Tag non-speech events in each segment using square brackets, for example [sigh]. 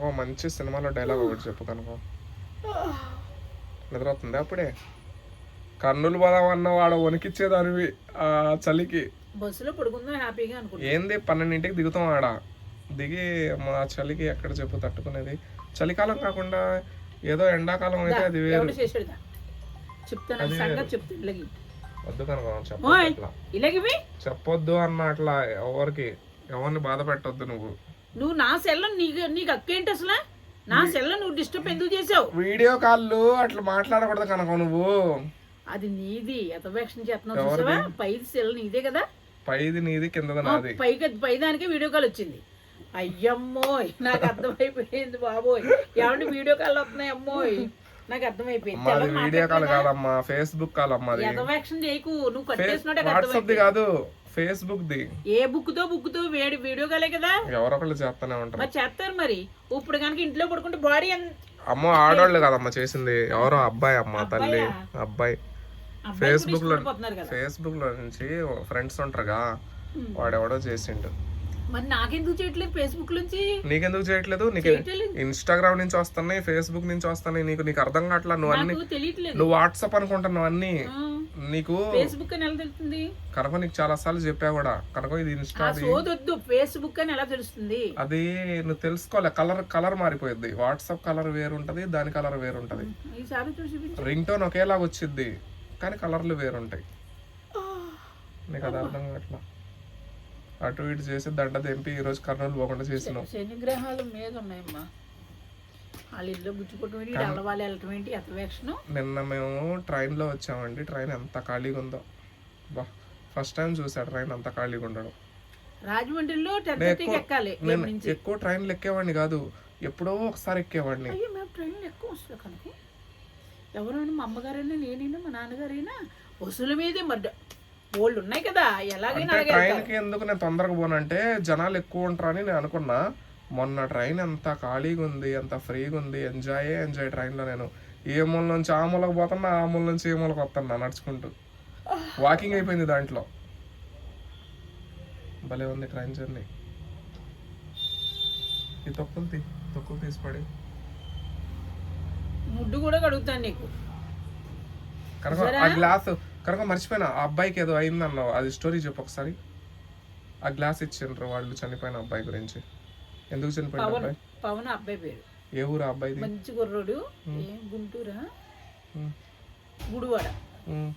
మంచి సినిమాలో డైలాగ్ ఒకటి చెప్పు కనుక. నిద్రవుతుంది అప్పుడే. కన్నులు పోదామన్న వాడు వణికిచ్చేదానివి ఆ చలికి. బస్సులో పడుకుందాం హ్యాపీగా అనుకుంటా. ఏంది పన్నెండింటికి దిగుతాం ఆడ. దిగి మా చలికి ఎక్కడ చెప్పు తట్టుకునేది. చలికాలం కాకుండా ఏదో ఎండాకాలం అయితే అది వేరు. చెప్తాను సంగతి చెప్తాను ఇలాగి. వద్దు కనుక చెప్పొద్దు అన్న అట్లా ఎవరికి? ఎవరిని బాధ పెట్టొద్దు నువ్వు. నువ్వు నా సెల్ నీకు నీకు అక్క ఏంటి అసలు? నా సెల్ నువ్వు డిస్టర్బ్ ఎందుకు చేసావు? వీడియో కాళ్ళు అట్లా మాట్లాడకూడదు కనుక నువ్వు. అది నీది. ఎతవేక్షణ చేస్తున్నావు చూసావా? పైది సెల్ నీదే కదా? పైది నీది కిందది నాది. పైకి పై దానికే వీడియో కాల్ వచ్చింది. అయ్యమ్మోయ్ నాకు అర్థమైపోయింది బాబోయ్. ఏమంటే వీడియో కాల్ వస్తున్నాయి అమ్మోయ్ నాకు అర్థమైపోయింది. వీడియో కాల్ కాదమ్మా ఫేస్బుక్ కాల్ అమ్మా ఎతవేక్షణ చేయకు. నువ్వు కట్టేసినట్టే కాదు. Facebook the. ఏ బుక్తో బుక్తో వేడి వీడియో కాలే కదా? ఎవరొకళ్ళు చేస్తానే ఉంటారు. మరి చేస్తారు మరి. ఇప్పుడు కనుక ఇంట్లో పడుకుంటే బాడీ అమ్మో ఆడోళ్ళు కదమ్మా చేసింది. ఎవరో అబ్బాయి అమ్మ తల్లి. అబ్బాయి? ఫేస్బుక్లో ఫేస్బుక్లో నుంచి ఫ్రెండ్స్ ఉంటారుగా. వాడెవడో చేసిండు. మరి నాకెందుకు చేయట్లేదు? ఫేస్బుక్ నుంచి నీకెందుకు చేయట్లేదు? నీకు చేయట్లేదు. ఇన్స్టాగ్రామ్ నుంచి వస్తున్నాయి ఫేస్బుక్ నుంచి వస్తున్నాయి. నీకు నీకు అర్థం కావట్లా? నువ్వు అన్ని నాకు తెలియట్లేదు. నువ్వు వాట్సాప్ అనుకుంటున్నావు అన్ని. నీకు ఫేస్బుక్ అని ఎలా తెలుస్తుంది? కనుక నీకు చాలా సార్లు చెప్పా కూడా. కనుక ఇది ఇన్స్టా ఆ సోదొద్దు. ఫేస్బుక్ అని ఎలా తెలుస్తుంది? అది నువ్వు తెలుసుకోలే. కలర్ కలర్ మారిపోయింది వాట్సాప్ కలర్ వేరు ఉంటది దాని కలర్ వేరు ఉంటది ఈసారి చూసి చూపించు. రింగ్ టోన్ ఒకేలాగా వచ్చింది కానీ కలర్లు వేరు ఉంటాయి నీకు అది అర్థం కావట్లా? అటు ఇటు చేసి దండ తెంపి ఈ రోజు కర్నూలు పోకుండా చేసినావు. శని గ్రహాలు మీద ఉన్నాయమ్మా వాళ్ళ ఇల్లు గుచ్చుకోవటం వెళ్ళటం ఏంటి నిన్న మేము ట్రైన్లో వచ్చామండి ట్రైన్ ఎంత ఖాళీగా ఉందో. బా ఫస్ట్ టైం చూసా ట్రైన్ అంత ఖాళీగా ఉండడం. రాజమండ్రిలో ఎక్కాలి నేను ఎక్కువ ట్రైన్లు ఎక్కేవాడిని కాదు ఎప్పుడో ఒకసారి ఎక్కేవాడిని. మేము ట్రైన్లో ఎక్కువ వస్తుంది కనుక. ఎవరైనా మా అమ్మగారైనా నేనైనా మా నాన్నగారైనా వసూలు మీదే మరి వాళ్ళు ఉన్నాయి కదా ఎలాగైనా అలాగే ట్రైన్కి ఎందుకు నేను తొందరగా పోనంటే జనాలు ఎక్కువ ఉంటారని నేను అనుకున్నా. మొన్న ట్రైన్ ఎంత ఖాళీగా ఉంది ఎంత ఫ్రీగా ఉంది ఎంజాయ్ ఎంజాయ్ ట్రైన్లో నేను. ఏ మూల నుంచి ఆ మూలకు పోతున్నా ఆ మూల నుంచి ఏ మూలకు వస్తున్నా నడుచుకుంటూ. వాకింగ్ అయిపోయింది దాంట్లో. భలే ఉంది ట్రైన్ జర్నీ ఈ తొక్కులు తీ తొక్కులు తీసిపడి ముడ్డు కూడా కడుగుతాను నీకు. కనుక ఆ గ్లాస్. కనుక మర్చిపోయినా ఆ అబ్బాయికి ఏదో అయిందన్నావు. అది స్టోరీ చెప్పు ఒకసారి. ఆ గ్లాస్ ఇచ్చిండ్రు వాళ్ళు చనిపోయిన అబ్బాయి గురించి. ఎందుకు చనిపోయిన పవన్ అబ్బాయి? పవన్ అబ్బాయి పేరు. ఏ ఊరు ఆ అబ్బాయిది? మంచి కుర్రోడు. ఏం గుంటూరా? ఉమ్, గుడివాడ. ఉమ్,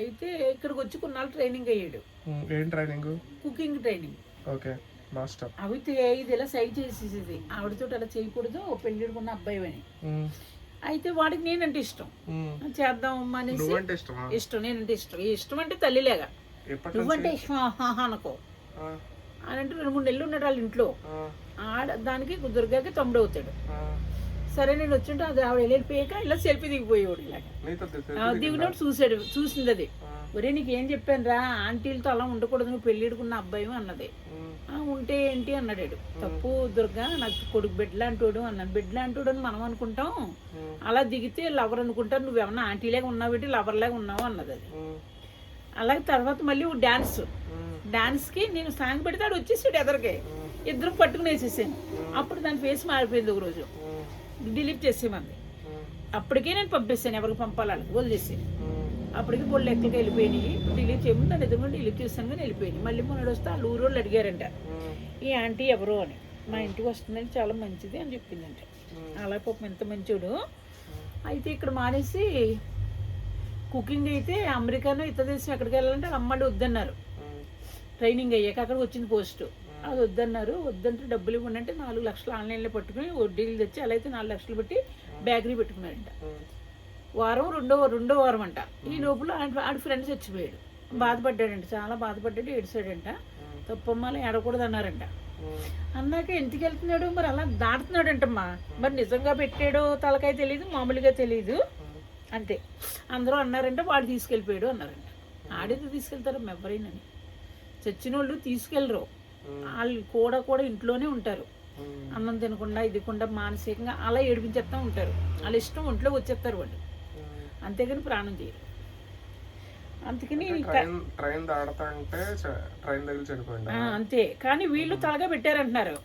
అయితే ఇక్కడికి వచ్చి కొన్నాళ్ళు ట్రైనింగ్ అయ్యాడు. ఉమ్, ఏం training cooking training okay master అవి ఇది ఇలా సైడ్ చేసేసేది. ఆవిడతో అలా చేయకూడదు పెళ్ళిడుకున్న అబ్బాయి అని. ఉమ్, అయితే వాడికి నేనంటే ఇష్టం. చేద్దాం అమ్మా అనేసి ఇష్టం నేనంటే ఇష్టం. ఇష్టం అంటే తల్లిలేగా నువ్వంటే ఇష్టం? అనుకో. అని అంటే రెండు మూడు నెలలు ఉన్నాడు వాళ్ళ ఇంట్లో. ఆడ దానికి దుర్గాకి తమ్ముడు అవుతాడు. సరే నేను వచ్చింటే అది ఆవిడ వెళ్ళిపోయాక ఇలా సెల్ఫీ దిగిపోయేవాడు ఆ, దిగినప్పుడు చూసాడు చూసింది అది. ఒరే నీకేం చెప్పాను రా ఆంటీలతో అలా ఉండకూడదు నువ్వు పెళ్ళిడుకున్న అబ్బాయి అన్నది. ఉమ్, "ఆ, ఉంటే ఏంటి అన్నాడు తప్పు దుర్గా నాకు కొడుకు బిడ్డలాంటోడు అన్నాడు బిడ్డలాంటోడు అని మనం అనుకుంటాం. అలా దిగితే లవర్ అనుకుంటారు. నువ్వేమన్నా ఆంటీలాగా ఉన్నావు ఏంటి? లవర్ లాగా ఉన్నావు అన్నది అది. అలాగే తర్వాత మళ్ళీ డాన్స్ డాన్స్కి నేను సాంగ్ పెడితే ఆడు వచ్చేసాడు ఎదరికి. ఇద్దరు పట్టుకుని వేసేసాను. అప్పుడు దాని ఫేస్ మారిపోయింది ఒక రోజు ఉమ్, డిలీట్ చేసేమంది అప్పటికే నేను పంపిస్తాను ఎవరికి పంపాలని వదిలేసి ఉమ్. అప్పటికి బోళ్ళు లెక్కలకి వెళ్ళిపోయినాయి. డిలీట్ చేయమని దాని ఎదురుగా డిలీట్ చేస్తాను కానీ వెళ్ళిపోయినాయి. మళ్ళీ మొన్నడు వస్తే వాళ్ళు ఊరు వాళ్ళు అడిగారంట ఈ ఆంటీ ఎవరు? అని. మా ఇంటికి వస్తుందని చాలా మంచిది అని చెప్పిందంట. అలా పాపం ఎంత మంచోడు. అయితే ఇక్కడ మానేసి కుకింగ్ అయితే అమెరికానో ఇతర దేశం ఎక్కడికి వెళ్ళాలంటే అమ్మాడు వద్దన్నారు. ట్రైనింగ్ అయ్యాక అక్కడ వచ్చింది పోస్ట్. అది వద్దన్నారు. వద్దంటే డబ్బులు ఇవ్వండి అంటే నాలుగు లక్షలు ఆన్లైన్లో పట్టుకుని వడ్డీలు తెచ్చి అలా అయితే నాలుగు లక్షలు పెట్టి బేకరీ పెట్టుకున్నారంట. వారం రెండో రెండో వారం అంట ఈ లోపల ఆడ- ఫ్రెండ్స్ చచ్చిపోయాడు. బాధపడ్డాడంట చాలా బాధపడ్డాడు ఏడిసాడంట తప్పమ్మాలి ఏడకూడదు అన్నారంట. అన్నాక ఎందుకు వెళ్తున్నాడు? మరి అలా దాటుతున్నాడంటమ్మా. మరి నిజంగా పెట్టాడో తలకాయ తెలియదు మామూలుగా తెలియదు అంతే. అందరూ అన్నారంటే వాడు తీసుకెళ్ళిపోయాడు అన్నారంట. ఆడితే తీసుకెళ్తారు? ఎవరైనా చచ్చిన వాళ్ళు తీసుకెళ్ళరు వాళ్ళు కూడా కూడా ఇంట్లోనే ఉంటారు. అన్నం తినకుండా ఇది కూడా మానసికంగా అలా ఏడిపించేస్తూ ఉంటారు. వాళ్ళ ఇష్టం ఒంట్లోకి వచ్చేస్తారు వాళ్ళు. అంతేగాని ప్రాణం చేయరు. అందుకని ట్రైన్ ట్రైన్ దాడతా అంటే చ- ట్రైన్ దగ్గర చనిపోయింది? అంతే. కానీ వీళ్ళు తలగా పెట్టారంటున్నారు.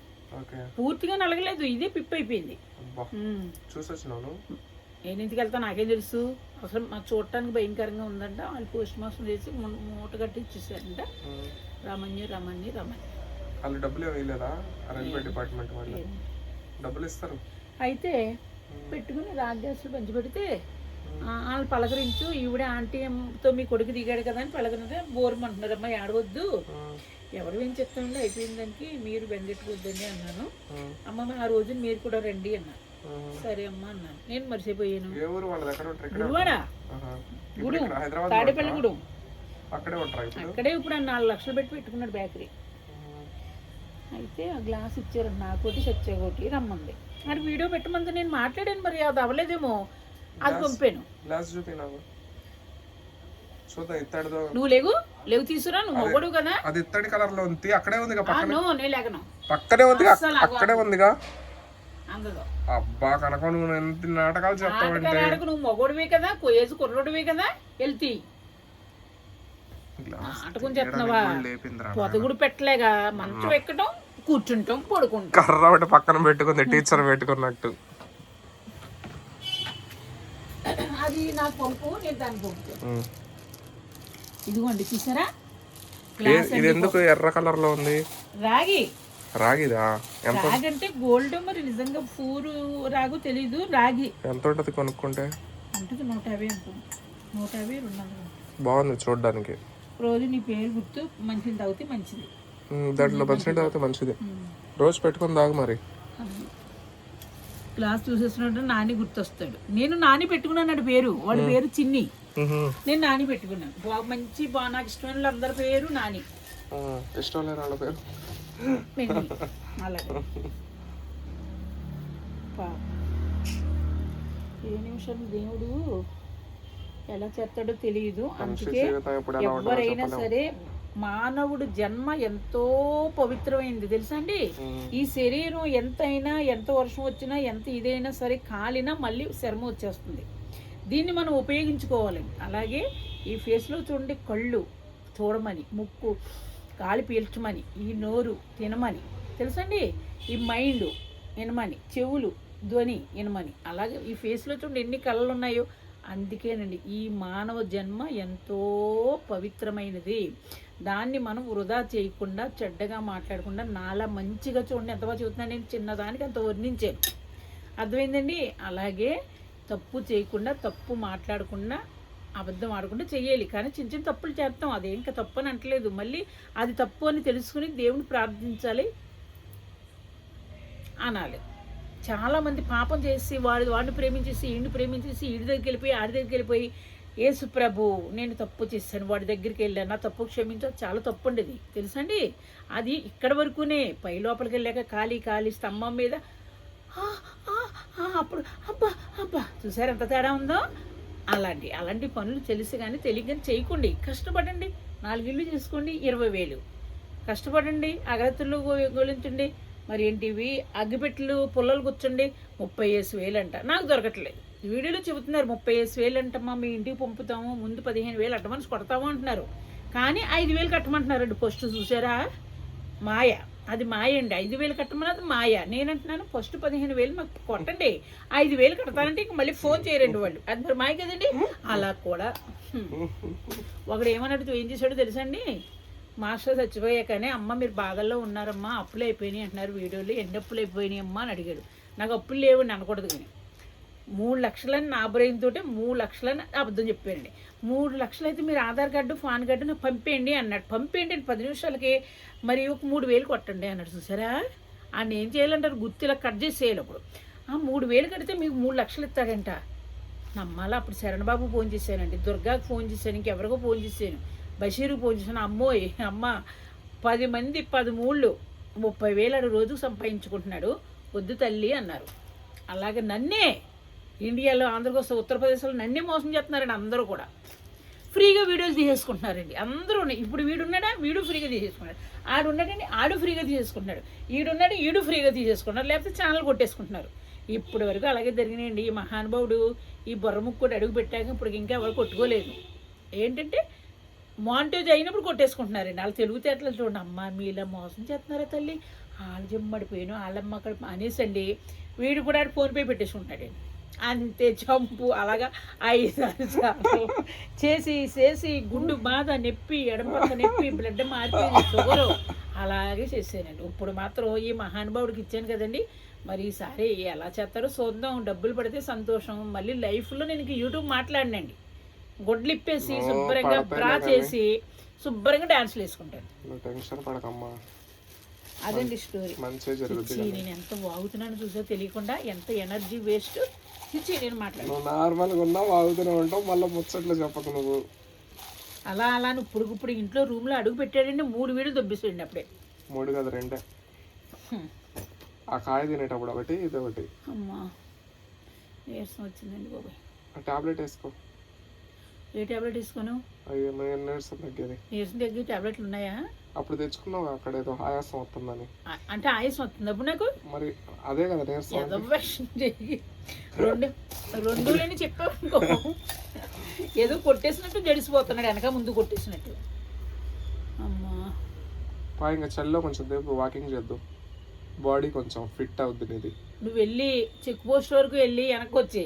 పూర్తిగా నలగలేదు. ఇదే పిప్ అయిపోయింది. అబ్బా. ఉమ్. చూసి వచ్చినాను నేను ఇంటికి వెళ్తా నాకేం తెలుసు? అసలు మాకు చూడటానికి భయంకరంగా ఉందంట. వాళ్ళు పోస్ట్ మాస్టర్ చేసి ము- మూట కట్టి ఇచ్చేసారంట. రమణ్య రమణ్య రమణ్య వాళ్ళు డబ్బులు రైల్వే డిపార్ట్మెంట్ వాళ్ళు డబ్బులు ఇస్తారు. అయితే పెట్టుకుని రాగ్యాసులు పంచిపెడితే ఆ, వాళ్ళు పలకరించు ఈవిడ ఆంటీతో మీ కొడుకు దిగాడు కదా అని పలకరింటే బోరమంటున్నారు అమ్మా ఏడవద్దు. ఉమ్, ఎవరు ఏం చెప్తుండే అయిపోయిన దానికి. మీరు బెంగెట్టుకోవద్దండి అన్నాను. అమ్మ ఆ రోజు మీరు కూడా రండి అన్నారు. ఉమ్. సరే అమ్మా అన్నాను. నేను మర్చిపోయాను. గుడివాడ? గుడు. తాడేపల్లి గుడు అక్కడే ఇప్పుడు? నాలుగు లక్షలు పెట్టి పెట్టుకున్నాడు బేకరీ. అయితే ఆ గ్లాస్ ఇచ్చారు. నాకోటి సచ్చేకోటి రమ్మంది. మరి వీడియో పెట్టమంది నేను మాట్లాడాను మరి అది అవ్వలేదేమో. అది పంపాను గ్లాస్ చూపి నాకు చూద్దాం ఇత్తడిదో? నువ్వు లేవు? లేవు తీసుకురా నువ్వు మొగడు కదా? అది ఇత్తడి కలర్లో ఉంది అక్కడే ఉందిగా పక్కనే. నేను లేకను? పక్కనే ఉందిగా అక్కడే ఉందిగా. అందదు అబ్బా కనుక నువ్వు ఎంత నాటకాలు చెప్తావంటే నువ్వు మొగోడివే కదా కొయ్యేసి కుర్రోడివే కదా వెళ్తీ. ఆటకుని చెప్తున్నావా పొదగుడు పెట్టలేగా మంచం ఎక్కడం కూర్చుంటాం పడుకుంటాం. కర్ర పక్కన పెట్టుకుంది టీచర్ పెట్టుకున్నట్టు. నేను. ఇదిగోండి చూసారా? ఇది ఎందుకు ఎర్ర కలర్లో ఉంది? రాగి. రాగిదా? ఎంత రాగి అంటే గోల్డ్ మరి నిజంగా పూరు రాగు తెలీదు రాగి. ఎంత ఉంటది కొనుక్కుంటే? ఉంటుంది నూట యాభై ఉంటుంది నూట యాభై రెండు వందలు బాగుంది చూడడానికి. రోజు నీ పేరు గుర్తు మంచిది తాగితే మంచిది. దాంట్లో మంచినీళ్ళు తాగితే మంచిది. రోజు పెట్టుకొని తాగు మరి. అది. గ్లాస్ చూసేసినట్టు నాని గుర్తొస్తాడు. నేను నాని పెట్టుకున్నాను పేరు. వాడి పేరు చిన్ని. నేను నాని పెట్టుకున్నాను. బా మంచి బా నాకు ఇష్టమైన వాళ్ళందరి పేరు నాని. ఇష్టం లేని వాళ్ళ పేరు? [laughs] అలాగే. ఏ నిమిషం దేవుడు ఎలా చేస్తాడో తెలియదు అందుకే ఎవరైనా. సరే మానవుడు జన్మ ఎంతో పవిత్రమైంది. తెలుసా అండి? ఈ శరీరం ఎంతైనా ఎంత వర్షం వచ్చినా ఎంత ఇదైనా సరే కాలినా మళ్ళీ శర్మ వచ్చేస్తుంది. దీన్ని మనం ఉపయోగించుకోవాలి. అలాగే ఈ ఫేస్లో చూడండి కళ్ళు చూడమని ముక్కు గాలి పీల్చమని ఈ నోరు తినమని. తెలుసండి ఈ మైండ్ వినమని చెవులు ధ్వని వినమని. అలాగే ఈ ఫేస్లో చూడండి ఎన్ని కళలు ఉన్నాయో అందుకేనండి ఈ మానవ జన్మ ఎంతో పవిత్రమైనది. దాన్ని మనం వృధా చేయకుండా చెడ్డగా మాట్లాడకుండా నాలా మంచిగా చూడండి. ఎంత బాగా చెబుతున్నా నేను? చిన్నదానికి అంత వర్ణించాను అర్థమైందండి? అలాగే తప్పు చేయకుండా తప్పు మాట్లాడకుండా అబద్ధం ఆడకుండా చేయాలి కానీ చిన్న చిన్న తప్పులు చేస్తాం. అది ఇంకా తప్పు అని అంటలేదు. మళ్ళీ అది తప్పు అని తెలుసుకుని దేవుని ప్రార్థించాలి అనాలి. చాలామంది పాపం చేసి వాడు వాడిని ప్రేమించేసి ఈయన్ని ప్రేమించేసి ఈడి దగ్గరికి వెళ్ళిపోయి ఆడి దగ్గరికి వెళ్ళిపోయి యేసు ప్రభు నేను తప్పు చేశాను. వాడి దగ్గరికి వెళ్ళాను. నా తప్పు క్షమించు చాలా తప్పు ఉండేది తెలుసండి అది ఇక్కడ వరకునే. పై లోపలికి వెళ్ళాక ఖాళీ ఖాళీ స్తంభం మీద అప్పుడు అబ్బా అబ్బా. చూసారు ఎంత తేడా ఉందో? అలాంటి అలాంటి పనులు తెలిసి కానీ తెలియకని చేయకండి. కష్టపడండి. నాలుగిళ్ళు చేసుకోండి ఇరవై వేలు. కష్టపడండి అగరత్తులు గో- గోలించండి. మరి ఏంటివి? అగ్గిపెట్టెలు పుల్లలు కూర్చోండి ముప్పై వేసి వేలు అంట నాకు దొరకట్లేదు. వీడియోలో చెబుతున్నారు ముప్పై ఐదు వేలు అంటమ్మా మీ ఇంటికి పంపుతాము ముందు పదిహేను వేలు అడ్వాన్స్ కొడతాము అంటున్నారు. కానీ ఐదు వేలు కట్టమంటున్నారండి ఫస్ట్ చూసారా? మాయ. అది మాయ అండి. ఐదు వేలు కట్టమన్నది మాయ. నేనంటున్నాను ఫస్ట్ పదిహేను వేలు మాకు కొట్టండి. ఐదు వేలు కడతానంటే ఇంక మళ్ళీ ఫోన్ చేయరండి వాళ్ళు. అది మరి మాయ కదండి? అలా కూడా. ఒకడు ఏమన్నట్టు ఏం చేశాడో తెలుసండి? మాస్టర్ చచ్చిపోయాకనే అమ్మ మీరు బాధల్లో ఉన్నారమ్మా అప్పులు అయిపోయినాయి అంటున్నారు వీడియోలు. ఎన్ని అప్పులు అయిపోయినాయి అమ్మా అని అడిగాడు. నాకు అప్పులు లేవు అని అనకూడదు కానీ. మూడు లక్షలని నా బ్రెయిన్ తోటి మూడు లక్షలని అబద్ధం చెప్పానండి మూడు లక్షలు అయితే మీరు ఆధార్ కార్డు పాన్ కార్డు నాకు పంపేయండి అన్నాడు. పంపేయండి అని పది నిమిషాలకి మరి ఒక మూడు వేలు కొట్టండి అన్నాడు. చూసారా? ఆయన ఏం చేయాలంటారు? గుత్తిలా కట్ చేసి చేయాలి అప్పుడు. ఆ మూడు వేలు కడితే మీకు మూడు లక్షలు ఇస్తాడంట నమ్మాలా? అప్పుడు శరణబాబు ఫోన్ చేశానండి దుర్గాకు ఫోన్ చేశాను. ఇంకెవరికో ఫోన్ చేశాను. బషీరు ఫోన్ చేశాను. అమ్మోయ్ అమ్మ పది మంది పదిమూళ్ళు ముప్పై వేలు ఆడు రోజుకు సంపాదించుకుంటున్నాడు. వద్దు తల్లి అన్నారు. అలాగే నన్నే ఇండియాలో ఆంధ్రప్రదేశ్ ఉత్తరప్రదేశ్లో నన్నే మోసం చేస్తున్నారండి అందరూ కూడా. ఫ్రీగా వీడియోస్ తీసేసుకుంటున్నారండి. అందరూ ఉన్నాయి. ఇప్పుడు వీడు ఉన్నాడా వీడు ఫ్రీగా తీసేసుకున్నాడు. ఆడు ఉన్నాడండి ఆడు ఫ్రీగా తీసేసుకుంటున్నాడు. ఈడున్నాడు? ఈడు ఫ్రీగా తీసేసుకున్నాడు లేకపోతే ఛానల్ కొట్టేసుకుంటున్నారు. ఇప్పటి వరకు అలాగే జరిగినాయండి. ఈ మహానుభావుడు ఈ బొర్రముక్కుడు అడుగు పెట్టాక ఇప్పుడు ఇంకా ఎవరు కొట్టుకోలేదు. ఏంటంటే మాంటేజ్ అయినప్పుడు కొట్టేసుకుంటున్నారండి. వాళ్ళు తెలుగుతేటలు చూడండి. అమ్మ మీ ఇలా మోసం చేస్తున్నారా తల్లి? వాళ్ళు జమ్మడిపోయాను వాళ్ళమ్మ అక్కడ అనేసండి. వీడు కూడా ఫోన్పే పెట్టేసుకుంటాడండి అంతే చంపు. అలాగా ఐదు చేసి చేసి గుండు బాధ నొప్పి ఎడమ నొప్పి బ్లడ్ మారిపోయింది షుగరు అలాగే చేశానండి. ఇప్పుడు మాత్రం ఈ మహానుభావుడికి ఇచ్చాను కదండి. మరి ఈసారి ఎలా చేస్తారో చూద్దాం. డబ్బులు పడితే సంతోషం. మళ్ళీ లైఫ్లో నేను యూట్యూబ్ మాట్లాడినండి. గుడ్లు ఇప్పేసి శుభ్రంగా బ్రా. చేసి శుభ్రంగా డాన్స్లు వేసుకుంటాను. అదండి స్టోరీ నేను ఎంత వాగుతున్నాను చూసా తెలియకుండా ఎంత ఎనర్జీ వేస్ట్ నువ్వు నార్మల్గా ఉన్నా వాగుతూనే ఉంటావు మళ్ళీ ముచ్చట్లు చెప్పకు నువ్వు. అలా అలా నువ్వు ఇప్పుడు ఇంట్లో రూమ్లో అడుగు పెట్టాడండి మూడు వీడియోలు దొబ్బిస్తాడండి అప్పుడే. మూడు కదా రెండే. ఆ కాయ తినేటప్పుడు ఒకటి ఇది ఒకటి. అమ్మా నీరసం వచ్చిందండి బాబాయ్. ఆ టాబ్లెట్ వేసుకో. ఏ టాబ్లెట్ తీసుకోను అయ్యో నీరసం తగ్గేది. నీరసం తగ్గి టాబ్లెట్లు ఉన్నాయా? అప్పుడు తెచ్చుకున్నావు అక్కడ ఏదో ఆయాసం వస్తుందని. అంటే ఆయుసం వస్తుంది అప్పుడు నాకు? మరి అదే కదా. రెండు రెండు లేని చెప్పావు. ఏదో కొట్టేసినట్టు జడిసిపోతున్నాడు వెనక ముందు కొట్టేసినట్టు. అమ్మా. పా ఇంకా చలిలో కొంచెం సేపు వాకింగ్ చేద్దాం. బాడీ కొంచెం ఫిట్ అవుద్ది నువ్వు వెళ్ళి చెక్ పోస్ట్ వరకు వెళ్ళి వెనక్కి వచ్చి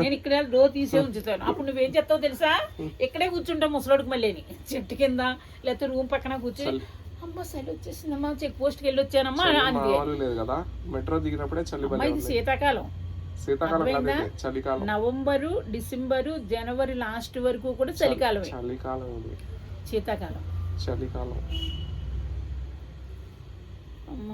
నేను ఇక్కడ డో తీసే ఉంచుతాను. అప్పుడు నువ్వేం చెప్తావు తెలుసా? ఇక్కడే కూర్చుంటావు ముసలోడికి మళ్ళీ చెట్టు కింద లేకపోతే రూమ్ పక్కన కూర్చొని అమ్మ చలి వచ్చేసిందమ్మా చెక్ పోస్ట్కి వెళ్ళి వచ్చానమ్మా లేదు కదా? మెట్రో దిగినప్పుడే చలి ఇది శీతాకాలం. శీతాకాలం చలికాలం. నవంబరు డిసెంబరు జనవరి లాస్ట్ వరకు కూడా చలికాలం ఇది. శీతాకాలం. చలికాలం. అమ్మ.